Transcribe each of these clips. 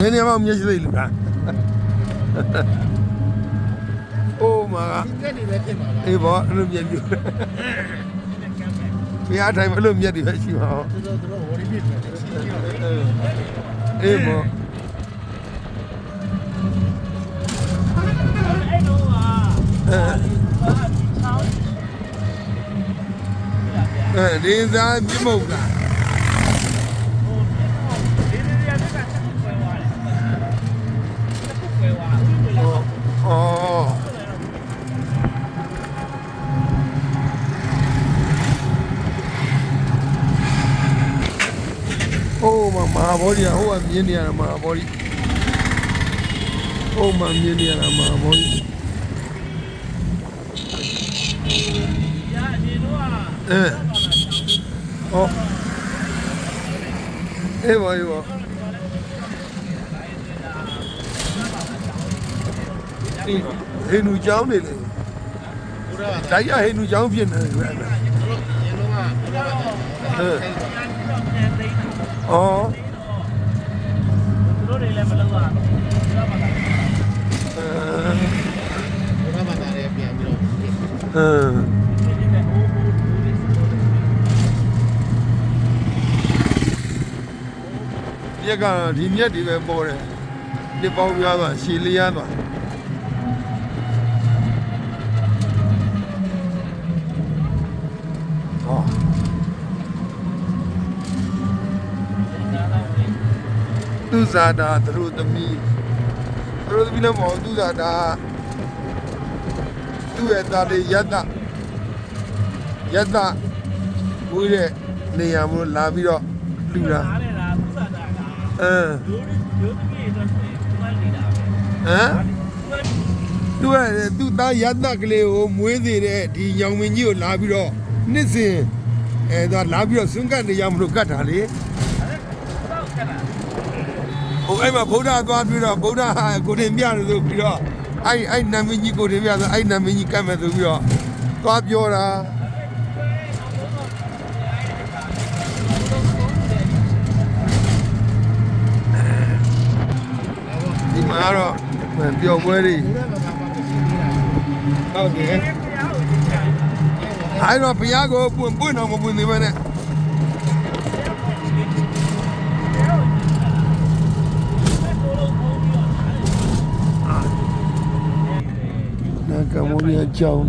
နည်းနည်းမှမျက်စိလိမ့်လူလားအိုးမာပြက်တွေပဲဖြစ်မှာလားအေးဘောအဲ့လိုမျက်ပြူဖျားတိုင်းအဲ့လိုမျက်တွေပဲရှိပါအောင်သူတို့သူတို့ဝရီပြစ်တယ်စီစီတော့အေးဘောအဲ့တော့ကအဲဟာဒီချောင်းအဲဒီစားပြမုတ်လား ဟိုဒီဒီရတဲ့ကချက်ကိုပွဲသွားတယ်ချက်ကိုပွဲသွားပြီလေ ဩအိုးမမ ဟာဘောဒီကဟိုကမြင်နေရတာမဟာဘောဒီဟိုမှမြင်နေရတာမဟာဘောဒီရာဒီတော့အဲဟောအေးဘောဒီဘောဟိနူကျောင်းနေလေတိုက်ရဟိနူကျောင်းဖြစ်နေတယ်ဘယ်လိုရင်းလုံးကဘယ်လိုလဲအော် ဟိုဟိုဟိုဒီစလို့မြက်ကဒီမြက်ဒီပဲပေါ်တယ်ဒီပေါင်းများသွားရှည်လျားသွားဟောသူဇာတာသူတို့သမီးသူတို့သမီးလည်းမဟုတ်သူဇာတာ သူ့ရဲ့သားလေးယတ္တယတ္တဝိတဲ့နေရာမျိုးလာပြီးတော့လူတာနားလေလားသူစားတာကအမ်ဒိုးဒိုးတည်းတော့ဒီမှာနေတာပဲဟမ်သူကသူ့သားယတ္တကလေးကိုမွေးသေးတဲ့ဒီညောင်မင်းကြီးကိုလာပြီးတော့နှစ်စဉ်အဲဒါလာပြီးတော့ဆွန့်ကတ်နေရမလို့ကတ်တာလေတော့ခက်တာဟိုအဲ့မှာဗုဒ္ဓသွားပြီးတော့ဗုဒ္ဓဟာကိုတင်ပြတယ်ဆိုပြီးတော့ အဲ့အဲ့နာမည်ကြီးကိုတင်ပြဆိုအဲ့နာမည်ကြီးကတ်မယ်ဆိုပြီးတော့သွားပြောတာဒီမှာတော့ပျော်ပွဲတွေဘုရားဘာသာမှာစီနေတာဟုတ်တယ်အဲ့တော့ဘုရားကိုပွင့်ပွင့်တော့မပွင့်သေးပဲနဲ့နာ ကမောရီအကြောင်း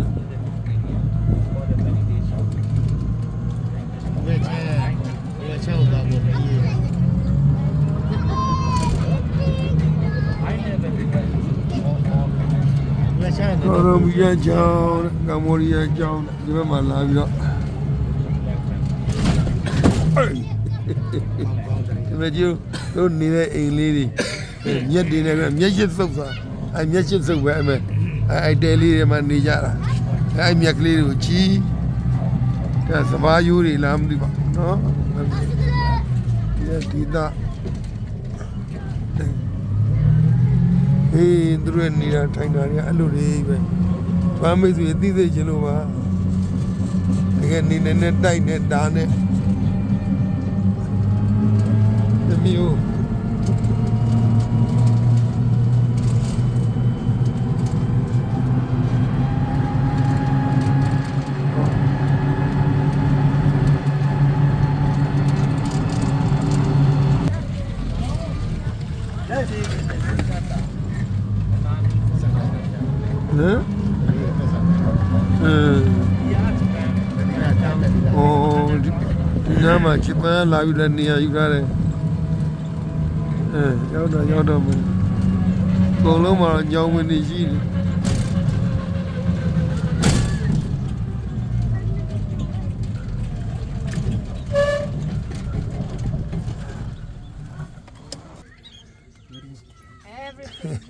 ဘယ်ချဲဘယ်ချဲတော့ဘယ်လိုရေးဘယ်ချဲတော်တော့တော်မူရအကြောင်းကမောရီအကြောင်းဒီဘက်မှာလာပြီးတော့ဒီမကြီးတို့နေတဲ့အိမ်လေးတွေမျက်တွေနဲ့မျက်ရစ်စုပ်သွားအဲမျက်ရစ်စုပ်ပဲအမေ အဲတဲလေးတွေမှာနေကြတာအဲမျက်ကလေးတွေကိုချီးအဲစဘာယိုးတွေလားမသိပါနော်ဒီဒီတာဟေးသူတို့နေတာထိုင်တာတွေအဲ့လိုတွေပဲဘာမိတ်ဆွေသိသိချင်းလို့ပါတကယ်နေနေနဲ့တိုက်နဲ့ဓာနဲ့တမျိုးဟမ်အင်းအော်ဒီဒီနားမှာချစ်ပန်း လာပြီးလည်းနေရာယူထားတယ်အဲရောက်တော့ရောက်တော့မယ်အကုန်လုံးမှာညောင်ဝင်နေရှိတယ် Everything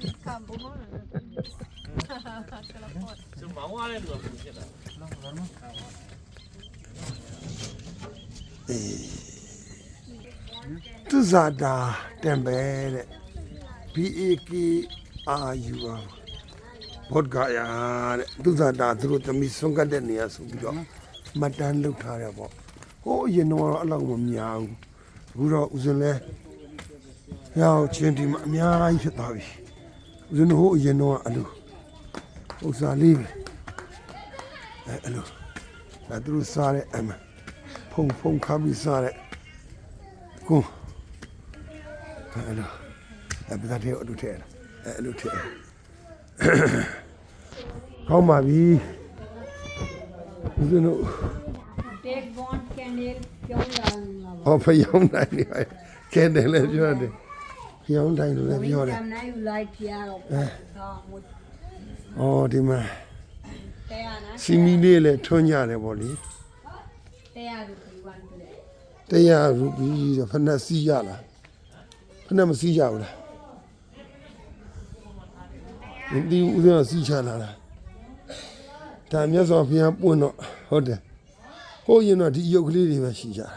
become bohong. သူမောင်းရတဲ့လူကဖြစ်တာသူဇာတာတံပဲတဲ့ B A K R U R ဘော့ဂါယာတဲ့သူဇာတာသူတို့သမီးဆွန့်ကတ်တဲ့နေရာဆိုပြီးတော့မှတ်တမ်းလုပ်ထားတယ်ပေါ့ဟိုအရင်တော့အဲ့လောက်မများဘူးအခုတော့ဦးစင်လဲ။ရောက်ချင်းဒီမှာအများကြီးဖြစ်သွားပြီ။ဦးဇင်းတို့ဟိုအရင်တော့အလိုဥစ္စာလေးပဲအဲအလိုဒါသူတို့စားတဲ့အမဖုံဖုံခါပြီးစားတဲ့ကိုအဲ အလိုအဲပဇာတေအလိုထဲလာအဲအလိုထဲကောင်းပါပြီဦးဇင်းတို့ Take bond candle, kyun dalna? ဟောဖျောင်းတိုင်းနေပဲကဲတယ်လည်းပြောတယ်ဖျောင်းတိုင်းလို့လည်းပြောတယ် Now you like yeah. Ha, mut ဩဒီမှာ taya na. စီမီလေးလည်းထွန်းကြတယ်ဗောလေ Taya rupee one plate. တရားရူပီတော့ဖက်နဲ့စီးရလား ဖက်နဲ့မစီးကြဘူးလားဒီဦးဇင်းကစီးချလာလားဒါမြတ်စွာဘုရားပွင့်တော့ဟုတ်တယ်ဟိုရင်တော့ဒီရုပ်ကလေးတွေပဲရှိကြတာ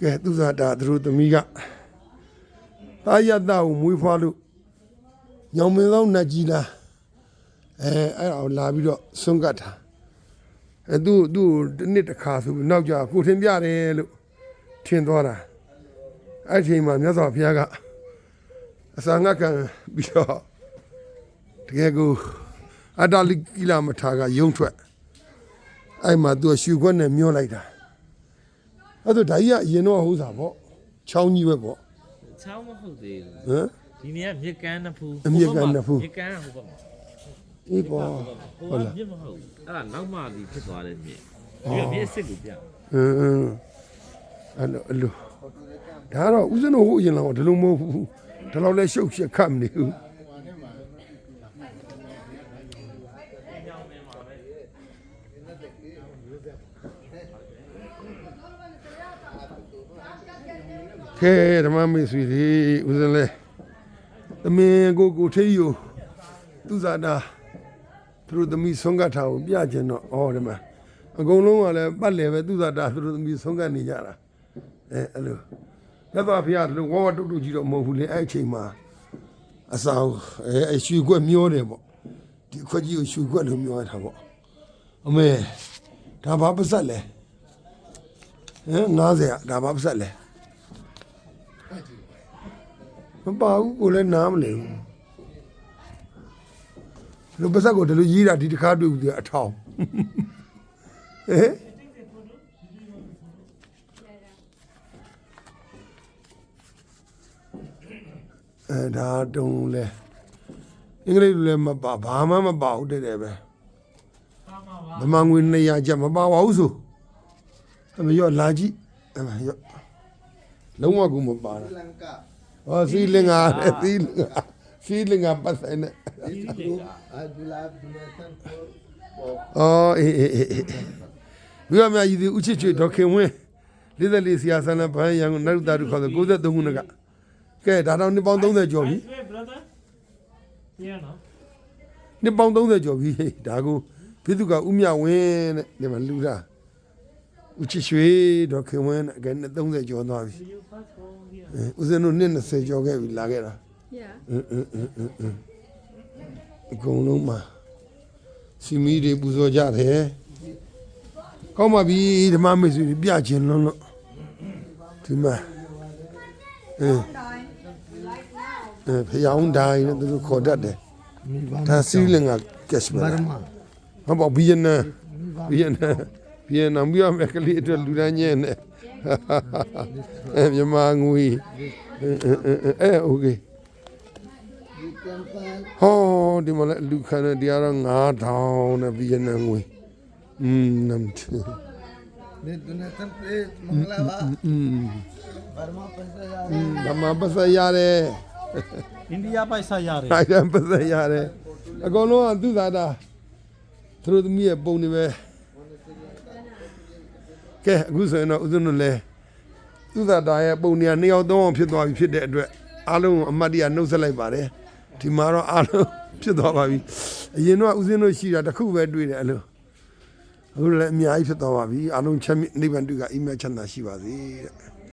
ကဲသူစားတာသူတို့သမီးကအာယတကိုမွေးဖွားလို့ညောင်မင်းသောနတ်ကြီးလားအဲအဲ့ဒါကိုလာပြီးတော့ဆွန့်ကတ်တာအဲသူ့သူ့ကိုတစ်နှစ်တစ်ခါဆိုပြီးနောက်ကြကိုထင်ပြတယ်လို့ထင်သွားတာ အဲ့ဒီအချိန်မှာမြတ်စွာဘုရားကအစာငတ်ခံပြီးတော့တကယ်ကိုအတ္တလိကိလမထာကယုံထွက်အဲ့မှာသူကရှူခွက်နဲ့မျောလိုက်တာအဲ့ဒါဒါကြီးကအရင်တော့ဟုတ်တာပေါ့ချောင်းကြီးပဲပေါ့ချောင်းမဟုတ်သေးဘူးဟမ်ဒီနေ့ကမြစ်ကမ်းနှစ်ဖူးအမြစ်ကမ်းနှစ်ဖူးမြစ်ကမ်းဟိုဘက်မှာအေးပေါ့ဟိုဟုတ်ကလားမြစ်မဟုတ်ဘူးအဲ့ဒါနောက်မှဒီဖြစ်သွားတဲ့မြစ်ဒီကမြစ်အစ်စ်ကိုပြအင်းအင်းအဲ့လိုအဲ့လို ဒါတော့ဦးဇင်းတို့ဟိုအရင်လောက်ဒီလိုမဟုတ်ဘူးဒီလောက်လဲရှုပ်ရှက်ခတ်မနေဘူးကဲဓမ္မမေဆွေဒီဦးဇင်းလဲသမင်ကိုကိုထေးယူသူဇာတာသူတို့သမီးဆုံးကတ်ထားကိုပြကျင်တော့ဩဒီမှာအကုန်လုံးကလည်းပတ်လည်ပဲသူဇာတာသူတို့သမီးဆုံးကတ်နေကြတာအဲအဲ့လို ရသော်ဖရားဒီလိုဝဝတုတ်တုတ်ကြီးတော့မဟုတ်ဘူးလေအဲ့အချိန်မှာအစာအဲအရွှေခွက်မျောတယ်ပေါ့ဒီခွက်ကြီးကိုရွှေခွက်လို့မျောတာပေါ့အမေဒါဘာပစက်လဲဟမ်90อ่ะဒါဘာပစက်လဲမပါဘူးကိုလည်းနားမလည်ဘူးလူပါစက်ကိုဒီလိုရေးတာဒီတစ်ခါတွေ့ဘူးဒီအထောင်ဟဲ့ အဲဒါတုံးလဲအင်္ဂလိပ်လိုလည်းမပါဘာမှမပါဘူးတဲ့တယ်ပဲဗမာငွေ200ကျပ်မပါပါဘူးဆိုအမရော့လာကြည့်အမရော့လုံးဝကူမပါတာ Lanka. ဟောစီလင်္ကာနဲ့စီလင်္ကာစီလင်္ကာပတ်ဆိုင်နဲ့ Abdullah Abdullah for အော်အေးအေးအေးအေးဘုရားမြတ်ကြီးဒီဥချစ်ချွေဒေါက်ခင်ဝင်းလေးသက်လေးဆရာဆန်းလဘန်းရန်ကုန်နရုတာတို့ခေါ်တဲ့93ခုနှစ်က ကဲဒါတော့နှစ်ပေါင်း30ကျော်ပြီ brother ပြန်နော်နှစ်ပေါင်း30ကျော်ပြီဟေးဒါကိုဖိသုကဥမြဝင်းတဲ့ဒီမှာလူတာဥချစ်ချွေဒေါက်ခင်ဝင်းတဲ့ကဲနှစ်30ကျော်သွားပြီ you pass home here အဲဦးဇင်းတို့နှစ်20ကျော်ခဲ့ပြီလာခဲ့တာ Yeah. အင်းအင်းအင်းအင်းအင်းအကုန်လုံးမှာစီမီတွေပူဇော်ကြတယ်ကောင်းပါပြီဓမ္မမိတ်ဆွေတွေပြခြင်းလုံးလို့ဒီမှာအင်း Like now. အဲ ဖျောင်းတိုင်းနဲ့သူတို့ခေါ်တတ်တယ်ဒါစီလင်ကကက်ရှ်မလာမဘောဘီယန်နာဘီယန်နာဘီယန်နာမြတ်မကလေးအတွက်လူဒန်းညင်းနဲ့အဲမြန်မာငွေအဲအဲအဲအဲโอเค you can find ဟောဒီမှာလည်းလူခန်းနဲ့တရားတော့9000နဲ့ပြည်နေငွေอืมနမ်ချီ the donation place Mangalava อืม Burma paisa ဓမ္မပစရတယ် အိန္ဒိယပိုက်ဆက်ရတယ်အိုင်ရန်ပစရတယ်အကုန်လုံးကသူသာတာသူတို့သမီးရဲ့ပုံတွေပဲကဲအခုဆိုရင်တော့ဦးဇင်းတို့လည်းသူသာတာရဲ့ပုံတွေကနှစ်ယောက်သုံးအောင်ဖြစ်သွားပြီဖြစ်တဲ့အတွက်အားလုံးအမတ်တရနှုတ်ဆက်လိုက်ပါတယ်ဒီမှာတော့အားလုံးဖြစ်သွားပါပြီအရင်တော့ဦးဇင်းတို့ရှိတာတစ်ခုပဲတွေ့တယ်အဲ့လိုအခုလည်းအများကြီးဖြစ်သွားပါပြီအားလုံးချမ်းမြေ့နိဗ္ဗာန်တွေ့ကအိမ်မက်ချမ်းသာရှိပါစေတဲ့